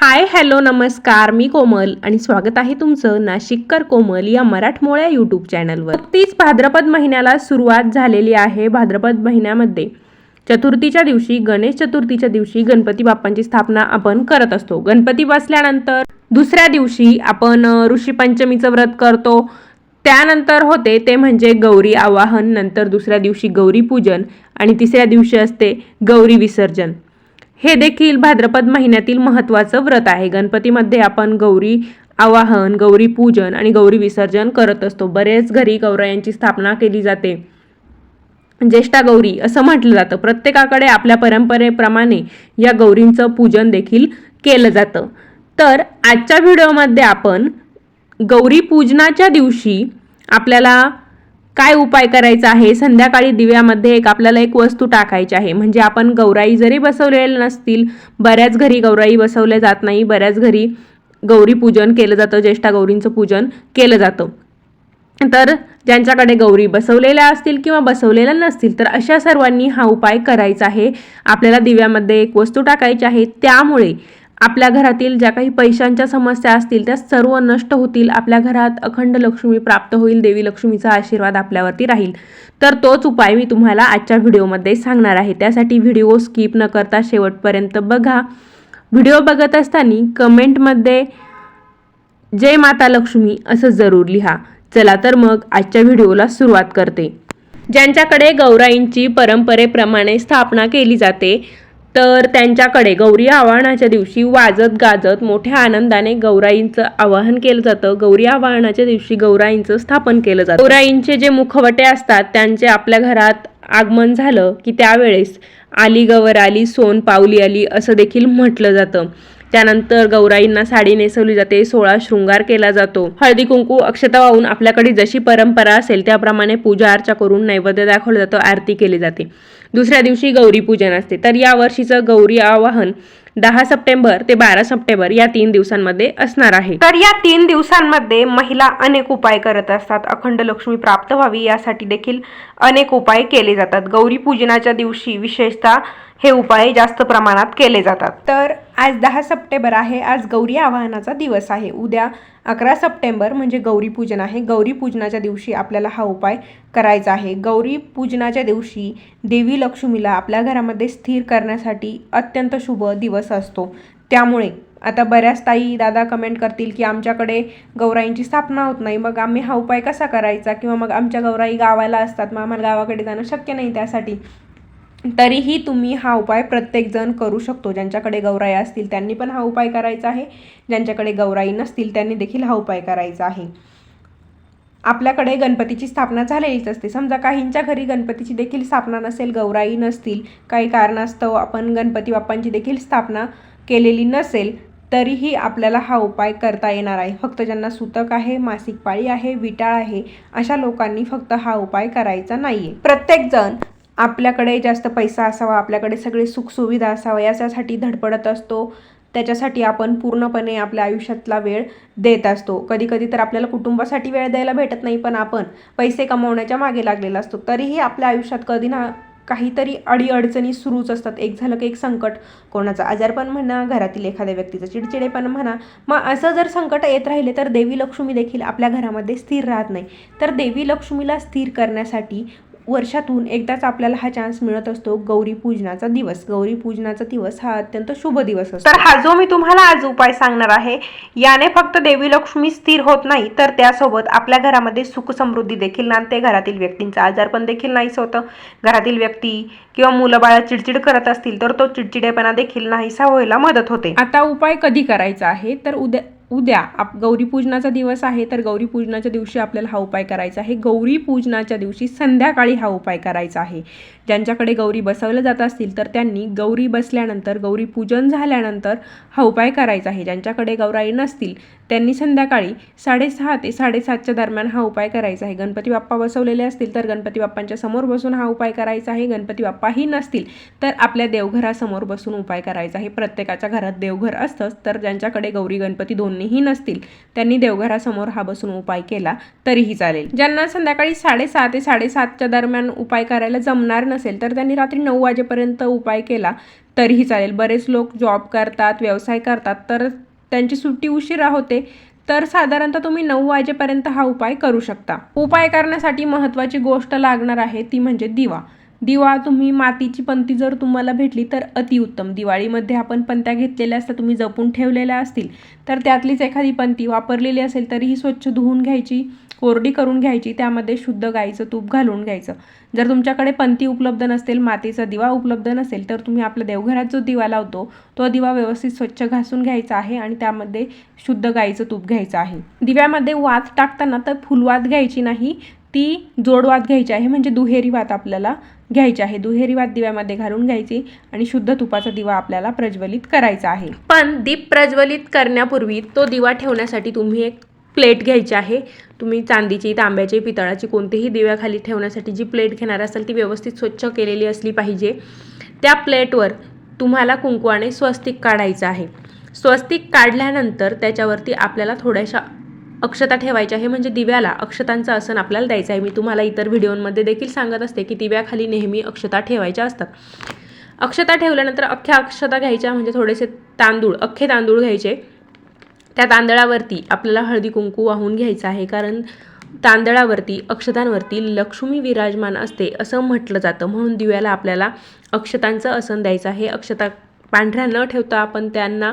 Hi hello नमस्कार मी कोमल आणि स्वागत आहे तुमचं नाशिककर कोमल या मराठमोळ्या यूट्यूब चॅनलवर तीच भाद्रपद महिन्याला सुरुवात झालेली आहे भाद्रपद महिन्यामध्ये. चतुर्थीच्या दिवशी गणेश चतुर्थीच्या दिवशी गणपती बाप्पांची स्थापना आपण करत असतो. गणपती बसल्यानंतर दुसऱ्या दिवशी आपण ऋषीपंचमीचं ऋषी व्रत करतो. त्यानंतर होते ते म्हणजे गौरी आवाहन नंतर दुसऱ्या दिवशी गौरी पूजन आणि तिसऱ्या दिवशी असते गौरी विसर्जन. हे देखील भाद्रपद महिन्यातील महत्त्वाचं व्रत आहे. गणपतीमध्ये आपण गौरी आवाहन गौरी पूजन आणि गौरी विसर्जन करत असतो. बरेच घरी गौरायांची स्थापना केली जाते. ज्येष्ठा गौरी असं म्हटलं जातं. प्रत्येकाकडे आपल्या परंपरेप्रमाणे या गौरींचं पूजन देखील केलं जातं. तर आजच्या व्हिडिओमध्ये आपण गौरी पूजनाच्या दिवशी आपल्याला काय उपाय करायचा आहे? संध्याकाळी दिव्यामध्ये एक आपल्याला एक वस्तू टाकायची आहे. म्हणजे आपण गौराई जरी बसवलेल्या नसतील बऱ्याच घरी गौराई बसवल्या जात नाही बऱ्याच घरी गौरी पूजन केलं जातं ज्येष्ठा गौरींचं पूजन केलं जातं. तर ज्यांच्याकडे गौरी बसवलेल्या असतील किंवा बसवलेल्या नसतील तर अशा सर्वांनी हा उपाय करायचा आहे. आपल्याला दिव्यामध्ये एक वस्तू टाकायची आहे. त्यामुळे आपल्या घरातील ज्या काही पैशांच्या समस्या असतील त्या सर्व नष्ट होतील. आपल्या घरात अखंड लक्ष्मी प्राप्त होईल देवी लक्ष्मीचा आशीर्वाद आपल्यावरती राहील. तर तोच उपाय मी तुम्हाला आजच्या व्हिडिओमध्ये सांगणार आहे. त्यासाठी व्हिडिओ स्किप न करता शेवटपर्यंत बघा. व्हिडिओ बघत असताना कमेंटमध्ये जय माता लक्ष्मी असं जरूर लिहा. चला तर मग आजच्या व्हिडिओला सुरुवात करते. ज्यांच्याकडे गौराईंची परंपरेप्रमाणे स्थापना केली जाते तर त्यांच्याकडे गौरी आवाहनाच्या दिवशी वाजत गाजत मोठ्या आनंदाने गौराईंचं आवाहन केलं जातं. गौरी आवाहनाच्या दिवशी गौराईंचं स्थापन केलं जातं. गौराईंचे जे मुखवटे असतात त्यांचे आपल्या घरात आगमन झालं की त्यावेळेस आली गवर आली सोन पावली आली असं देखील म्हटलं जातं. त्यानंतर गौराईंना साडी नेसवली जाते सोळा शृंगार केला जातो. हळदी कुंकू अक्षता वाहून आपल्याकडे जशी परंपरा असेल त्याप्रमाणे पूजा अर्चा करून नैवेद्य दाखवलं जातं आरती केली जाते. दुसऱ्या दिवशी गौरी पूजन असते. तर या वर्षीचं गौरी आवाहन दहा सप्टेंबर ते बारा सप्टेंबर या तीन दिवसांमध्ये असणार आहे. तर या तीन दिवसांमध्ये महिला अनेक उपाय करत असतात. अखंड लक्ष्मी प्राप्त व्हावी यासाठी देखील अनेक उपाय केले जातात. गौरी पूजनाच्या दिवशी विशेषतः हे उपाय जास्त प्रमाणात केले जातात. तर आज दहा सप्टेंबर आहे आज गौरी आवाहनाचा दिवस आहे. उद्या अकरा सप्टेंबर म्हणजे गौरी पूजन आहे. गौरी पूजनाच्या दिवशी आपल्याला हा उपाय करायचा आहे. गौरी पूजनाच्या दिवशी देवी लक्ष्मीला आपल्या घरामध्ये स्थिर करण्यासाठी अत्यंत शुभ दिवस असतो. त्यामुळे आता बऱ्याच ताई दादा कमेंट करतील की आमच्याकडे गौराईंची स्थापना होत नाही. मग आम्ही हा उपाय कसा करायचा? किंवा मग आमच्या गौराई गावाला असतात मग आम्हाला गावाकडे जाणं शक्य नाही त्यासाठी. तरीही तुम्ही हा उपाय प्रत्येकजण करू शकतो. ज्यांच्याकडे गौराई असतील त्यांनी पण हा उपाय करायचा आहे. ज्यांच्याकडे गौराई नसतील त्यांनी देखील हा उपाय करायचा आहे. आपल्याकडे गणपतीची स्थापना झालेलीच असते. समजा काहींच्या घरी गणपतीची देखील स्थापना नसेल गौराई नसतील काही कारणास्तव आपण गणपती बाप्पांची देखील स्थापना केलेली नसेल तरीही आपल्याला हा उपाय करता येणार आहे. फक्त ज्यांना सुतक आहे मासिक पाळी आहे विटाळ आहे अशा लोकांनी फक्त हा उपाय करायचा नाही आहे प्रत्येकजण आपल्याकडे जास्त पैसा असावा आपल्याकडे सगळे सुखसुविधा असावा याच्यासाठी धडपडत असतो. त्याच्यासाठी आपण पूर्णपणे आपल्या आयुष्यातला वेळ देत असतो. कधी कधी तर आपल्याला कुटुंबासाठी वेळ द्यायला भेटत नाही पण आपण पैसे कमवण्याच्या मागे लागलेला असतो. तरीही आपल्या आयुष्यात कधी ना काहीतरी अडीअडचणी सुरूच असतात. एक झालं की एक संकट कोणाचा आजारपण म्हणा घरातील एखाद्या व्यक्तीचं चिडचिडेपण म्हणा. मग असं जर संकट येत राहिले तर देवी लक्ष्मी देखील आपल्या घरामध्ये स्थिर राहत नाही. तर देवी लक्ष्मीला स्थिर करण्यासाठी वर्षातून एकदाच आपल्याला हा चान्स मिळत असतो. गौरी पूजनाचा दिवस. गौरी पूजनाचा दिवस हा अत्यंत शुभ दिवस असतो. तर हा जो मी तुम्हाला आज उपाय सांगणार आहे याने फक्त देवी लक्ष्मी स्थिर होत नाही तर त्यासोबत आपल्या घरामध्ये सुख समृद्धी देखील नांदते. घरातील व्यक्तींचा आजारपण देखील नाहीच होतं. घरातील व्यक्ती किंवा मुलं बाळा चिडचिड करत असतील तर तो चिडचिडेपणा देखील नाहीसा व्हायला मदत होते. आता उपाय कधी करायचा आहे? तर उद्या उद्या आप गौरीपूजनाचा दिवस आहे तर गौरीपूजनाच्या दिवशी आपल्याला हा उपाय करायचा आहे. गौरीपूजनाच्या दिवशी संध्याकाळी हा उपाय करायचा आहे. ज्यांच्याकडे गौरी बसवल्या जात असतील तर त्यांनी गौरी बसल्यानंतर गौरी पूजन झाल्यानंतर हा उपाय करायचा आहे. ज्यांच्याकडे गौराई नसतील त्यांनी संध्याकाळी साडेसहा ते साडेसातच्या दरम्यान हा उपाय करायचा आहे. गणपती बाप्पा बसवलेले असतील तर गणपती बाप्पांच्या समोर बसून हा उपाय करायचा आहे. गणपती बाप्पाही नसतील तर आपल्या देवघरासमोर बसून उपाय करायचा आहे. प्रत्येकाच्या घरात देवघर असतंच तर ज्यांच्याकडे गौरी गणपती दोन कोणीही नसतील. त्यांनी देवघरासमोर हा बसून उपाय केला तरीही चालेल. ज्यांना संध्याकाळी साडेसहा ते साडेसातच्या दरम्यान उपाय करायला जमणार नसेल तर त्यांनी रात्री नऊ वाजेपर्यंत उपाय केला तरीही चालेल. बरेच लोक जॉब करतात व्यवसाय करतात तर त्यांची सुट्टी उशिरा होते तर साधारणतः तुम्ही नऊ वाजेपर्यंत हा उपाय करू शकता. उपाय करण्यासाठी महत्त्वाची गोष्ट लागणार आहे ती म्हणजे दिवा. दिवा तुम्ही मातीची पंती जर तुम्हाला भेटली तर अतिउत्तम दिवाळीमध्ये आपण पंत्या घेतलेल्या असतात तुम्ही जपून ठेवलेल्या असतील. तर त्यातलीच एखादी पंती वापरलेली असेल तरीही स्वच्छ धुवून घ्यायची कोरडी करून घ्यायची त्यामध्ये शुद्ध गाईचं तूप घालून घ्यायचं. जर तुमच्याकडे पंती उपलब्ध नसेल मातीचा दिवा उपलब्ध नसेल तर तुम्ही आपल्या देवघरात जो दिवा लावतो तो दिवा व्यवस्थित स्वच्छ घासून घ्यायचा आहे आणि त्यामध्ये शुद्ध गाईचं तूप घ्यायचं आहे. दिव्यामध्ये वात टाकताना तर फुलवात घ्यायची नाही ती जोडवात घ्यायची आहे म्हणजे दुहेरी वात आपल्याला घ्यायची आहे. दुहेरी वात दिव्यामध्ये घालून घ्यायची आणि शुद्ध तुपाचा दिवा आपल्याला प्रज्वलित करायचा आहे. पण दीप प्रज्वलित करण्यापूर्वी तो दिवा ठेवण्यासाठी तुम्ही एक प्लेट घ्यायची आहे. तुम्ही चांदीची तांब्याची पितळाची कोणतीही दिव्याखाली ठेवण्यासाठी जी प्लेट घेणार असाल ती व्यवस्थित स्वच्छ केलेली असली पाहिजे. त्या प्लेटवर तुम्हाला कुंकवाने स्वस्तिक काढायचं आहे. स्वस्तिक काढल्यानंतर त्याच्यावरती आपल्याला थोड्याशा अक्षता ठेवायच्या आहे म्हणजे दिव्याला अक्षतांचं आसन आपल्याला द्यायचं आहे. मी तुम्हाला इतर व्हिडिओमध्ये देखील सांगत असते की दिव्याखाली नेहमी अक्षता ठेवायच्या असतात. अक्षता ठेवल्यानंतर अख्ख्या अक्षता घ्यायच्या म्हणजे थोडेसे तांदूळ अख्खे तांदूळ घ्यायचे. त्या तांदळावरती आपल्याला हळदी कुंकू वाहून घ्यायचं आहे कारण तांदळावरती अक्षतांवरती लक्ष्मी विराजमान असते असं म्हटलं जातं. म्हणून दिव्याला आपल्याला अक्षतांचं आसन द्यायचं आहे. अक्षता पांढऱ्या न ठेवता आपण त्यांना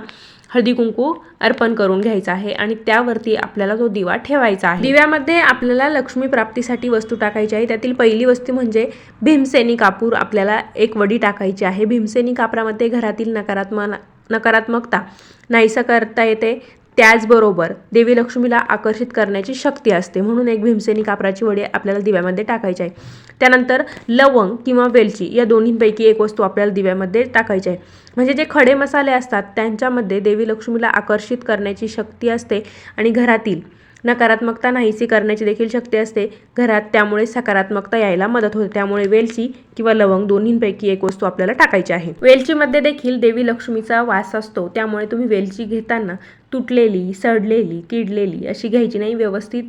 हळदी कुंकू अर्पण करून घ्यायचं आहे आणि त्यावरती आपल्याला तो दिवा ठेवायचा आहे. दिव्यामध्ये आपल्याला लक्ष्मी प्राप्तीसाठी वस्तू टाकायची आहे. त्यातील पहिली वस्तू म्हणजे भीमसेनी कापूर आपल्याला एक वडी टाकायची आहे. भीमसेनी कापरामध्ये घरातील नकारात्मक नकारात्मकता नाहीसं करता येते. त्याचबरोबर देवी लक्ष्मीला आकर्षित करण्याची शक्ती असते म्हणून एक भीमसेनी कापराची वडी आपल्याला दिव्यामध्ये टाकायची आहे. त्यानंतर लवंग किंवा वेलची या दोन्हींपैकी एक वस्तू आपल्याला दिव्यामध्ये टाकायची आहे. म्हणजे जे खडे मसाले असतात त्यांच्यामध्ये देवी लक्ष्मीला आकर्षित करण्याची शक्ती असते आणि घरातील नकारात्मकता नाहीशी करण्याची देखील शक्ती असते. घरात त्यामुळे सकारात्मकता यायला मदत होते. त्यामुळे वेलची किंवा लवंग दोन्हींपैकी एक वस्तू आपल्याला टाकायची आहे. वेलचीमध्ये देखील देवी लक्ष्मीचा वास असतो. त्यामुळे तुम्ही वेलची घेताना तुटलेली सडलेली किडलेली अशी घ्यायची नाही. व्यवस्थित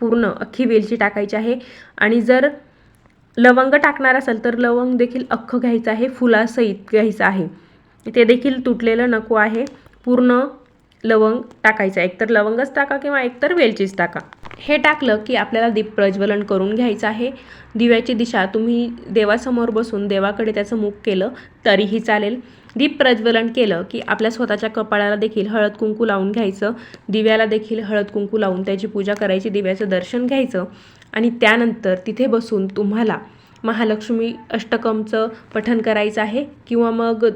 पूर्ण अख्खी वेलची टाकायची आहे. आणि जर लवंग टाकणार असाल तर लवंग देखील अख्खं घ्यायचं आहे. फुलासहित घ्यायचं आहे. ते देखील तुटलेलं नको आहे. पूर्ण लवंग टाकायचं. एकतर लवंगच टाका किंवा एकतर वेलचीच टाका. हे टाकलं की आपल्याला दीप प्रज्वलन करून घ्यायचं आहे. दिव्याची दिशा तुम्ही देवासमोर बसून देवाकडे त्याचं मुख केलं तरीही चालेल. दीप प्रज्वलन केलं की आपल्या स्वतःच्या कपाळाला देखील हळद कुंकू लावून घ्यायचं. दिव्याला देखील हळद कुंकू लावून त्याची पूजा करायची दिव्याचं दर्शन घ्यायचं. आणि त्यानंतर तिथे बसून तुम्हाला महालक्ष्मी अष्टकमचं पठण करायचं आहे. किंवा मग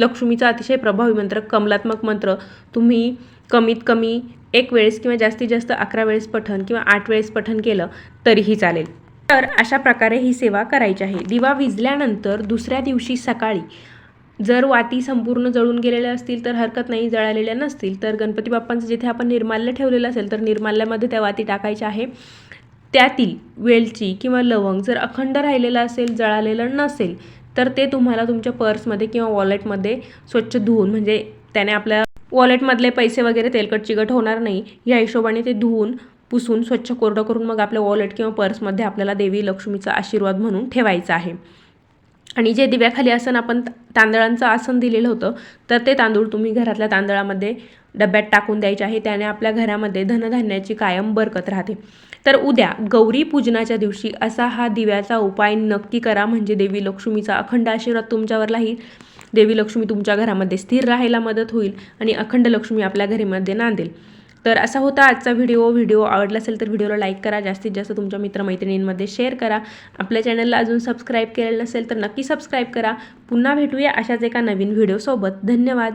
लक्ष्मीचा अतिशय प्रभावी मंत्र कमलात्मक मंत्र. तुम्ही कमीत कमी एक वेळेस किंवा जास्तीत जास्त अकरा वेळेस पठण किंवा आठ वेळेस पठण केलं तरीही चालेल. तर अशा प्रकारे ही सेवा करायची आहे. दिवा विजल्यानंतर दुसऱ्या दिवशी सकाळी जर वाती संपूर्ण जळून गेलेल्या असतील तर हरकत नाही जळालेल्या नसतील तर गणपती बाप्पांचं जिथे आपण निर्माल्य ठेवलेलं असेल तर निर्माल्यामध्ये त्या वाती टाकायच्या आहे. त्यातील वेलची किंवा लवंग जर अखंड राहिलेलं असेल जळालेलं नसेल तर ते तुम्हाला तुमच्या पर्समध्ये किंवा वॉलेटमध्ये स्वच्छ धुवून म्हणजे त्याने आपल्या वॉलेटमधले पैसे वगैरे तेलकट चिकट होणार नाही या हिशोबाने ते धुवून पुसून स्वच्छ कोरडं करून मग आपल्या वॉलेट किंवा पर्समध्ये आपल्याला देवी लक्ष्मीचा आशीर्वाद म्हणून ठेवायचा आहे. आणि जे दिव्याखाली आसन आपण तांदळांचं आसन दिलेलं होतं तर ते तांदूळ तुम्ही घरातल्या तांदळामध्ये डब्यात टाकून द्यायचे आहे त्याने आपल्या घरामध्ये धनधान्याची कायम बरकत राहते. तर उद्या गौरी पूजनाच्या दिवशी असा हा दिव्याचा उपाय नक्की करा. म्हणजे देवी लक्ष्मीचा अखंड आशीर्वाद तुमच्यावर राहील. देवी लक्ष्मी तुमच्या घरामध्ये स्थिर राहायला मदत होईल आणि अखंड लक्ष्मी आपल्या घरीमध्ये नांदेल. तर असा होता आजचा व्हिडिओ. व्हिडिओ आवडला असेल तर व्हिडिओला लाईक करा. जास्तीत जास्त तुमच्या मित्रमैत्रिणींमध्ये शेअर करा. आपल्या चॅनलला अजून सबस्क्राईब केलेलं नसेल तर नक्की सबस्क्राईब करा. पुन्हा भेटूया अशाच एका नवीन व्हिडिओसोबत. धन्यवाद.